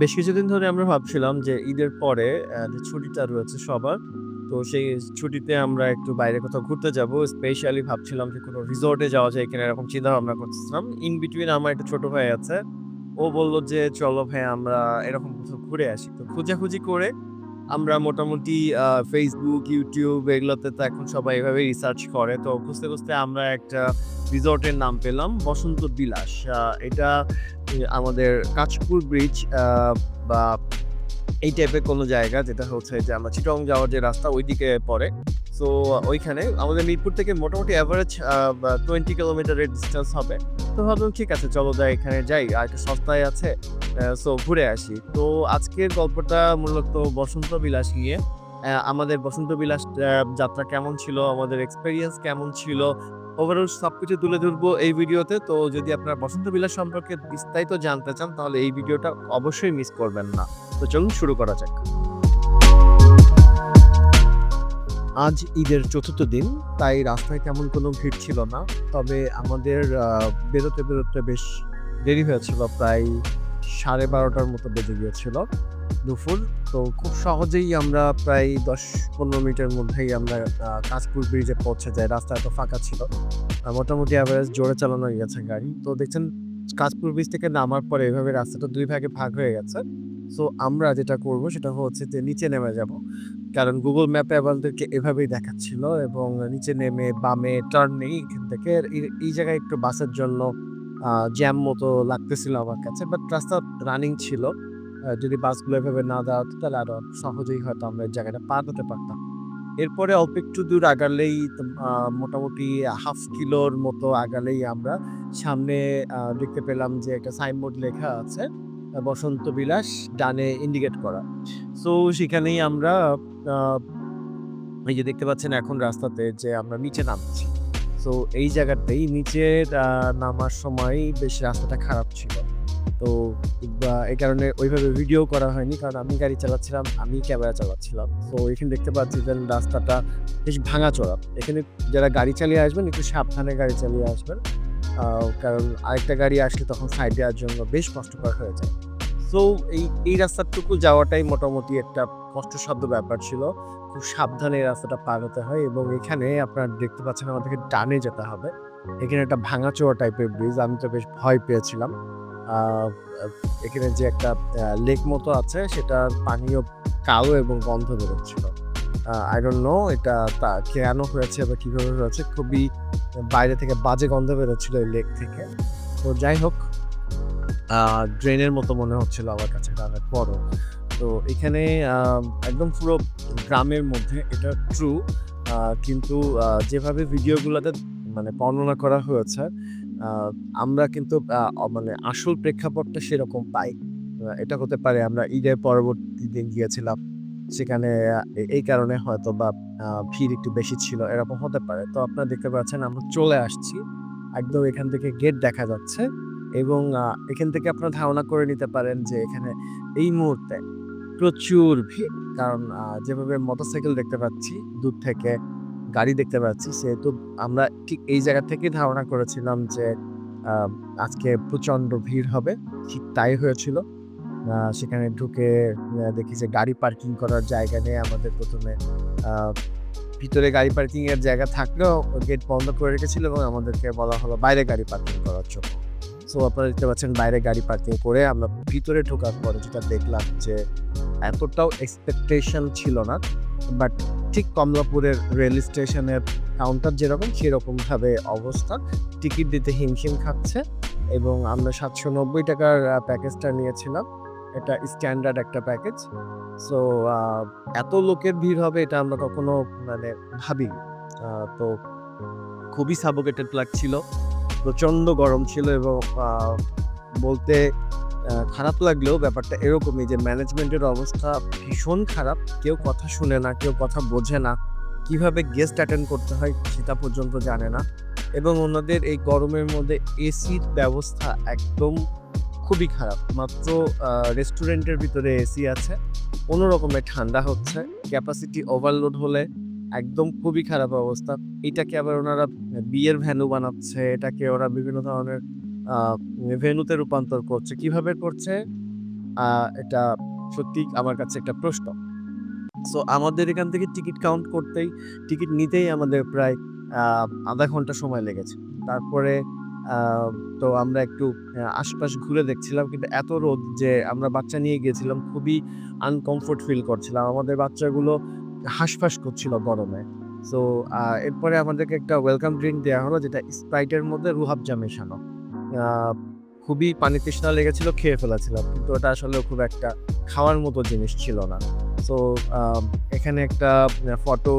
বেশ কিছুদিন ধরে আমরা ভাবছিলাম যে ঈদের পরে যে ছুটিটা রয়েছে সবার, তো সেই ছুটিতে আমরা একটু বাইরে কোথাও ঘুরতে যাব। স্পেশালি ভাবছিলাম যে কোনো রিসোর্টে যাওয়া যায় কিনা এরকম চিন্তা ভাবনা করতেছিলাম। ইন বিটুইন আমার একটা ছোট ভাই আছে, ও বলল যে, চলো ভাই, আমরা এরকম কোথাও ঘুরে আসি। তো খোঁজাখুঁজি করে আমরা মোটামুটি ফেসবুক ইউটিউব এগুলোতে তো এখন সবাই এভাবে রিসার্চ করে। তো খুঁজতে খুঁজতে আমরা একটা রিসর্টের নাম পেলাম, বসন্ত বিলাস। এটা আমাদের কাঁচপুর ব্রিজ বা এই টাইপের কোনো জায়গা যেটা হচ্ছে যে আমরা চিটং যাওয়ার যে রাস্তা ওইদিকে পড়ে। সো ওইখানে আমাদের মিরপুর থেকে মোটামুটি অ্যাভারেজ টোয়েন্টি কিলোমিটারের ডিস্টেন্স হবে। তো ভাবলাম ঠিক আছে, চলো যাই, এখানে যাই, আর একটা সস্তায় আছে সো ঘুরে আসি। তো আজকের গল্পটা মূলত বসন্ত বিলাস নিয়ে আমাদের বসন্ত বিলাস যাত্রা কেমন ছিল, আমাদের এক্সপেরিয়েন্স কেমন ছিল ওভারঅল সবকিছু তুলে ধরবো এই ভিডিওতে। তো যদি আপনারা বসন্ত বিলাস সম্পর্কে বিস্তারিত জানতে চান, তাহলে এই ভিডিওটা অবশ্যই মিস করবেন না। তো চলুন শুরু করা যাক। আজ ঈদের চতুর্থ দিন, তাই রাস্তায় তেমন কোনো ভিড় ছিল না। তবে আমাদের বেরোতে বেরোতে বেশ দেরি হয়েছিল, প্রায় সাড়ে বারোটার মতো বেজে গিয়েছিল। দুপুর তো খুব সহজেই আমরা প্রায় দশ পনেরো মিনিটের মধ্যেই আমরা কাঁচপুর ব্রিজে পৌঁছে যাই। রাস্তা এত ফাঁকা ছিল। মোটামুটি অ্যাভারেজ জোরে চালানো হয়ে গেছে গাড়ি। তো দেখছেন কাঁচপুর ব্রিজ থেকে নামার পরে এভাবে রাস্তাটা দুই ভাগে ভাগ হয়ে গেছে। সো আমরা যেটা করব সেটা হচ্ছে যে নিচে নেমে যাব। কারণ গুগল ম্যাপে আমাদেরকে এভাবেই দেখাচ্ছিল এবং নিচে নেমে বামে টার্ন নেই এখান থেকে। এই- জায়গায় একটু বাসের জন্য জ্যাম মতো লাগতেছিল আমার কাছে বাট রাস্তা রানিং ছিল। যদি বাসগুলো এভাবে না হতো তাহলে আরও সহজেই হয়তো আমরা এই জায়গাটা পার হতে পারতাম। এরপরে অল্প একটু দূর আগালেই মোটামুটি হাফ কিলোর মতো আগালেই আমরা সামনে দেখতে পেলাম যে একটা সাইনবোর্ড লেখা আছে, বসন্ত বিলাস ডানে ইন্ডিকেট করা। সো, সেখানেই আমরা এই যে দেখতে পাচ্ছেন এখন রাস্তাতে যে আমরা নিচে নামছি। সো, এই জায়গাতেই নিচে নামার সময় বেশ রাস্তাটা খারাপ ছিল। তো এই কারণে ওইভাবে ভিডিও করা হয়নি, কারণ আমি গাড়ি চালাচ্ছিলাম, আমি ক্যামেরা চালাচ্ছিলাম। তো এখানে দেখতে পাচ্ছি যে রাস্তাটা বেশ ভাঙাচোরা। এখানে যারা গাড়ি চালিয়ে আসবেন, একটু সাবধানে গাড়ি চালিয়ে আসবেন। কারণ আরেকটা গাড়ি আসলে তখন সাইড দেওয়ার জন্য বেশ কষ্টকর হয়ে যায়। সো এই এই রাস্তাটুকু যাওয়াটাই মোটামুটি একটা কষ্টসাধ্য ব্যাপার ছিল। খুব সাবধানে এই রাস্তাটা পার হতে হয় এবং এখানে আপনারা দেখতে পাচ্ছেন আমাদেরকে ডানে যেতে হবে। এখানে একটা ভাঙাচোরা টাইপের ব্রিজ আমি তো বেশ ভয় পেয়েছিলাম। এখানে যে একটা লেক মতো আছে, সেটার পানীয় কালো এবং গন্ধ বেরোচ্ছিল। আই ডোন্ট নো এটা তা কেন হয়েছে বা কীভাবে হয়েছে, খুবই বাইরে থেকে বাজে গন্ধ বেরোচ্ছিল এই লেক থেকে। তো যাই হোক ড্রেনের মতো মনে হচ্ছিল আমার কাছে গ্রামের পরও। তো এখানে একদম পুরো গ্রামের মধ্যে এটা ট্রু কিন্তু যেভাবে ভিডিওগুলোতে মানে বর্ণনা করা হয়েছে আমরা কিন্তু মানে আসল প্রেক্ষাপটটা সেরকম পাই। এটা হতে পারে আমরা ঈদের পরবর্তী দিন গিয়েছিলাম, সেখানে এই কারণে হয়তো বা ভিড় একটু বেশি ছিল, এরকম হতে পারে। তো আপনারা দেখতে পাচ্ছেন আমরা চলে আসছি, একদম এখান থেকে গেট দেখা যাচ্ছে এবং এখান থেকে আপনারা ধারণা করে নিতে পারেন যে এখানে এই মুহূর্তে প্রচুর ভিড়। কারণ যেভাবে মোটরসাইকেল দেখতে পাচ্ছি, দূর থেকে গাড়ি দেখতে পাচ্ছি। সেহেতু আমরা ঠিক এই জায়গা থেকে ধারণা করেছিলাম যে আজকে প্রচণ্ড ভিড় হবে। ঠিক তাই হয়েছিল। সেখানে ঢুকে দেখি যে গাড়ি পার্কিং করার জায়গা নেই। আমাদের প্রথমে ভিতরে গাড়ি পার্কিং এর জায়গা থাকলেও গেট বন্ধ করে রেখেছিল এবং আমাদেরকে বলা হলো বাইরে গাড়ি পার্কিং করার জন্য। সো, আপনারা দেখতে পাচ্ছেন বাইরে গাড়ি পার্কিং করে আমরা ভিতরে ঢোকার পরে যেটা দেখলাম যে, এতটাও এক্সপেকটেশন ছিল না। বাট ঠিক কমলাপুরের রেল স্টেশনের কাউন্টার যেরকম সেরকমভাবে অবস্থা। টিকিট দিতে হিমশিম খাচ্ছে এবং আমরা সাতশো নব্বই টাকার প্যাকেজটা নিয়েছিলাম। এটা স্ট্যান্ডার্ড একটা প্যাকেজ সো এত লোকের ভিড় হবে এটা আমরা কখনো মানে আহ, তো খুবই সাবোকেটেড লাগছিল। প্রচণ্ড গরম ছিল এবং বলতে খারাপ লাগলেও ব্যাপারটা এরকমই যে ম্যানেজমেন্টের অবস্থা ভীষণ খারাপ। কেউ কথা শুনে না, কেউ কথা বোঝে না। কীভাবে গেস্ট অ্যাটেন্ড করতে হয় সেটা পর্যন্ত জানে না। এবং ওনাদের এই গরমের মধ্যে এসির ব্যবস্থা একদম খুবই খারাপ। মাত্র রেস্টুরেন্টের ভিতরে এসি আছে। কোনো রকমের ঠান্ডা হচ্ছে। ক্যাপাসিটি ওভারলোড হলে একদম খুবই খারাপ অবস্থা। এটাকে আবার ওনারা বিয়ের ভ্যানু বানাচ্ছে। এটাকে ওরা বিভিন্ন ধরনের ভেনুতে রূপান্তর করছে, কীভাবে করছে? এটা সত্যি আমার কাছে একটা প্রশ্ন। সো আমাদের এখান থেকে টিকিট কাউন্ট করতেই, টিকিট নিতেই আমাদের প্রায় আধা ঘণ্টা সময় লেগেছে। তারপরে তো আমরা একটু আশপাশ ঘুরে দেখছিলাম, কিন্তু এত রোদ যে আমরা বাচ্চা নিয়ে গিয়েছিলাম, খুবই আনকমফোর্ট ফিল করছিলাম। আমাদের বাচ্চাগুলো হাঁসফাঁস করছিল গরমে। সো এরপরে আমাদেরকে একটা ওয়েলকাম ড্রিঙ্ক দেওয়া হলো, যেটা স্প্রাইটের মধ্যে রুহাবজা মেশানো। খুবই পানি তৃষ্ণা লেগেছিল, খেয়ে ফেলেছিলাম। কিন্তু ওটা আসলে খুব একটা খাওয়ার মতো জিনিস ছিল না। সো এখানে একটা ফটো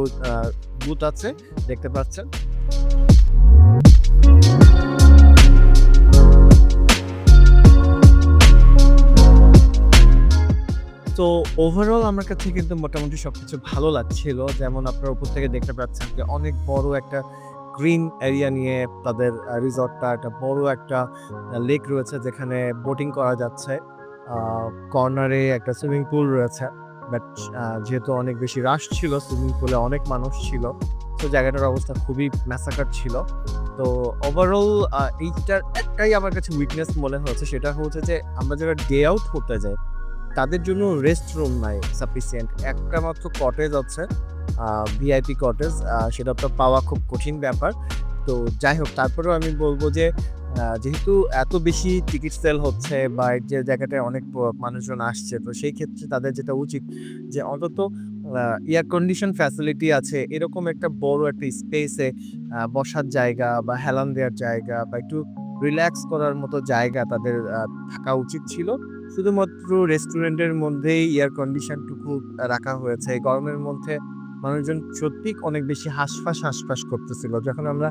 বুথ আছে, দেখতে পাচ্ছেন। তো ওভারঅল আমার কাছে কিন্তু মোটামুটি সবকিছু ভালো লাগছিল। যেমন আপনার উপর থেকে দেখতে পাচ্ছেন যে অনেক বড় একটা গ্রিন এরিয়া নিয়ে তাদের রিসর্টটা একটা বড় একটা লেক রয়েছে যেখানে বোটিং করা যাচ্ছে। কর্নারে একটা সুইমিং পুল রয়েছে, বাট যেহেতু অনেক বেশি রাশ ছিল, সুইমিং পুলে অনেক মানুষ ছিল, তো জায়গাটার অবস্থা খুবই ম্যাসাকার ছিল। তো ওভারঅল এইটার একটাই আমার কাছে উইকনেস মনে হচ্ছে সেটা হচ্ছে যে আমরা যারা ডে আউট করতে যাই, তাদের জন্য রেস্ট রুম নাই সাফিসিয়েন্ট একটা মাত্র কটেজ আছে ভিআইপি কটেজ সেটা তো পাওয়া খুব কঠিন ব্যাপার। তো যাই হোক, তারপরেও আমি বলব যে যেহেতু এত বেশি টিকিট সেল হচ্ছে বা যে জায়গাটায় অনেক মানুষজন আসছে, তো সেই ক্ষেত্রে তাদের যেটা উচিত যে অন্তত এয়ার কন্ডিশন ফ্যাসিলিটি আছে, এরকম একটা বড় একটা স্পেসে বসার জায়গা বা হেলান দেওয়ার জায়গা বা একটু রিল্যাক্স করার মতো জায়গা তাদের থাকা উচিত ছিল। শুধুমাত্র রেস্টুরেন্টের মধ্যেই এয়ার কন্ডিশনটুকু রাখা হয়েছে। গরমের মধ্যে মানুষজন সত্যি অনেক বেশি হাসফাস হাসফাস করতেছিল। যখন আমরা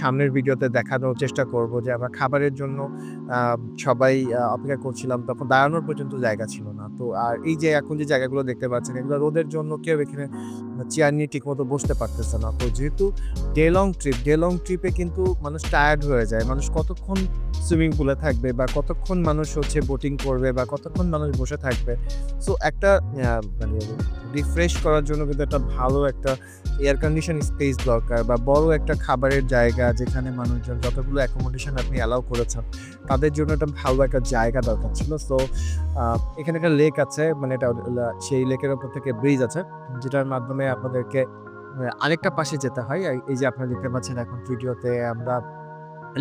সামনের ভিডিওতে দেখানোর চেষ্টা করব যে আমরা খাবারের জন্য সবাই অপেক্ষা করছিলাম, তখন দাঁড়ানোর পর্যন্ত জায়গা ছিল না। তো আর এই যে এখন যে জায়গাগুলো দেখতে পাচ্ছেন, এগুলো রোদের জন্য কেউ এখানে চেয়ার নিয়ে ঠিকমতো বসতে পারতেছে না। তো যেহেতু day long trip day long ট্রিপে কিন্তু মানুষ টায়ার্ড হয়ে যায়। মানুষ কতক্ষণ সুইমিং পুলে থাকবে বা কতক্ষণ মানুষ হচ্ছে বোটিং করবে বা কতক্ষণ মানুষ বসে থাকবে? সো একটা মানে রিফ্রেশ করার জন্য কিন্তু একটা ভালো একটা এয়ার কন্ডিশন স্পেস দরকার বা বড় একটা খাবারের জায়গা যেখানে মানুষজন যতগুলো অ্যাকোমোডেশন আপনি অ্যালাউ করেছেন, তাদের জন্য একটা ভালো একটা জায়গা দরকার ছিল। সো এখানে একটা লেক আছে মানে এটা সেই লেকের ওপর থেকে ব্রিজ আছে, যেটার মাধ্যমে আপনাদেরকে আরেকটা পাশে যেতে হয়। এই যে আপনারা দেখতে পাচ্ছেন এখন ভিডিওতে আমরা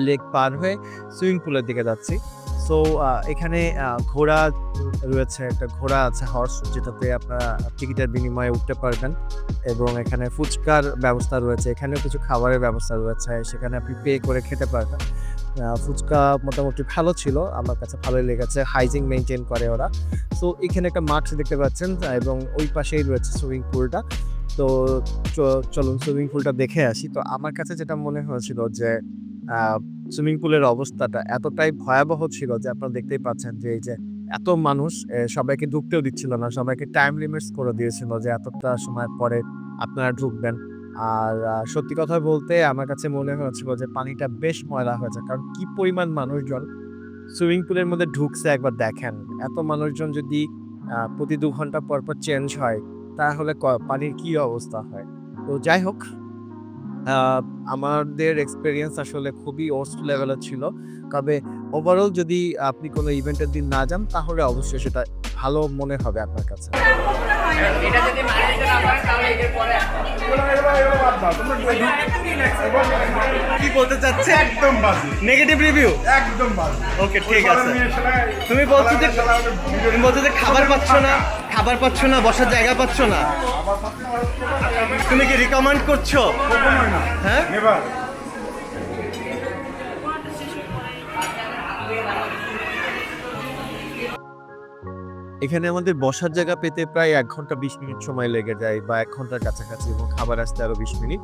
লেক পার হয়ে সুইমিং পুলের দিকে যাচ্ছি। সো এখানে ঘোড়া রয়েছে, একটা ঘোড়া আছে, হর্স, যেটাতে আপনারা টিকিটের বিনিময়ে উঠতে পারবেন। এবং এখানে ফুচকার ব্যবস্থা রয়েছে, এখানেও কিছু খাবারের ব্যবস্থা রয়েছে, সেখানে আপনি পে করে খেতে পারবেন। ফুচকা মোটামুটি ভালো ছিল, আমার কাছে ভালোই লেগেছে, হাইজিন মেনটেন করে ওরা। সো, এখানে একটা মাঠ দেখতে পাচ্ছেন, এবং ওই পাশেই রয়েছে সুইমিং পুলটা। তো চলুন সুইমিং পুলটা দেখে আসি। তো আমার কাছে যেটা মনে হয়েছিল যে সুইমিং পুলের অবস্থাটা এতটাই ভয়াবহ ছিল যে আপনারা দেখতেই পাচ্ছেন যে এই যে এত মানুষ সবাইকে ঢুকতেও দিচ্ছিল না, সবাইকে টাইম লিমিটস করে দিয়েছিল যে এতটা সময় পরে আপনারা ঢুকবেন। আর সত্যি কথা বলতে আমার কাছে মনে হয়েছিল যে পানিটা বেশ ময়লা হয়েছে কারণ কি পরিমাণ মানুষজন সুইমিং পুলের মধ্যে ঢুকছে একবার দেখেন। এত মানুষজন যদি প্রতি দু ঘণ্টা পর পর চেঞ্জ হয় তাহলে ক- পানির কি অবস্থা হয়? তো যাই হোক আমাদের এক্সপিরিয়েন্স আসলে খুবই ওস্ট লেভেলের ছিল। তবে ওভারঅল যদি আপনি কোনো ইভেন্টের দিন না যান তাহলে অবশ্যই সেটা ভালো মনে হবে আপনার কাছে। এটা যদি দিতে না পারে তাহলে এর পরে কি বলতে চাচ্ছে? একদম বাজে নেগেটিভ রিভিউ একদম বাজে ওকে এসে না, তুমি বলছো যে তুমি বলছো যে খাবার পাচ্ছ না? খাবার পাচ্ছ না, বসার জায়গা পাচ্ছ না? তুমি কি রিকমেন্ড করছ? হ্যাঁ? এখানে আমাদের বসার জায়গা পেতে প্রায় এক ঘণ্টা বিশ মিনিট সময় লেগে যায় বা এক ঘণ্টার কাছাকাছি এবং খাবার আসতে আরও বিশ মিনিট।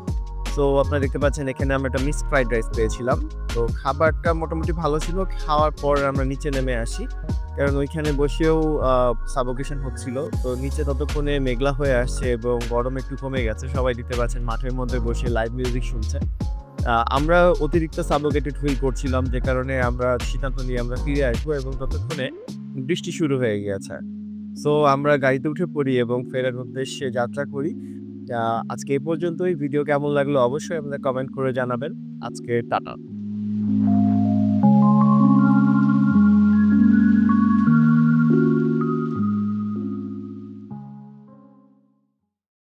তো আপনারা দেখতে পাচ্ছেন এখানে আমরা একটা মিক্স ফ্রাইড রাইস পেয়েছিলাম। তো খাবারটা মোটামুটি ভালো ছিল। খাওয়ার পর আমরা নিচে নেমে আসি। কারণ ওইখানে বসেও সাবোকেশন হচ্ছিল। তো নিচে ততক্ষণে মেঘলা হয়ে আসছে এবং গরম একটু কমে গেছে। সবাই দিতে পারছেন মাঠের মধ্যে বসে লাইভ মিউজিক শুনছে। আমরা অতিরিক্ত সাবোকেটেড ফিল করছিলাম যে কারণে আমরা সিদ্ধান্ত নিয়ে আমরা ফিরে আসব এবং ততক্ষণে বৃষ্টি শুরু হয়ে গিয়েছে। সো আমরা গাড়িতে উঠে পড়ি এবং ফেরার উদ্দেশ্যে যাত্রা করি। আজকে এই পর্যন্তই। ভিডিও কেমন লাগল অবশ্যই আমাদের কমেন্ট করে জানাবেন। আজকে টাটা।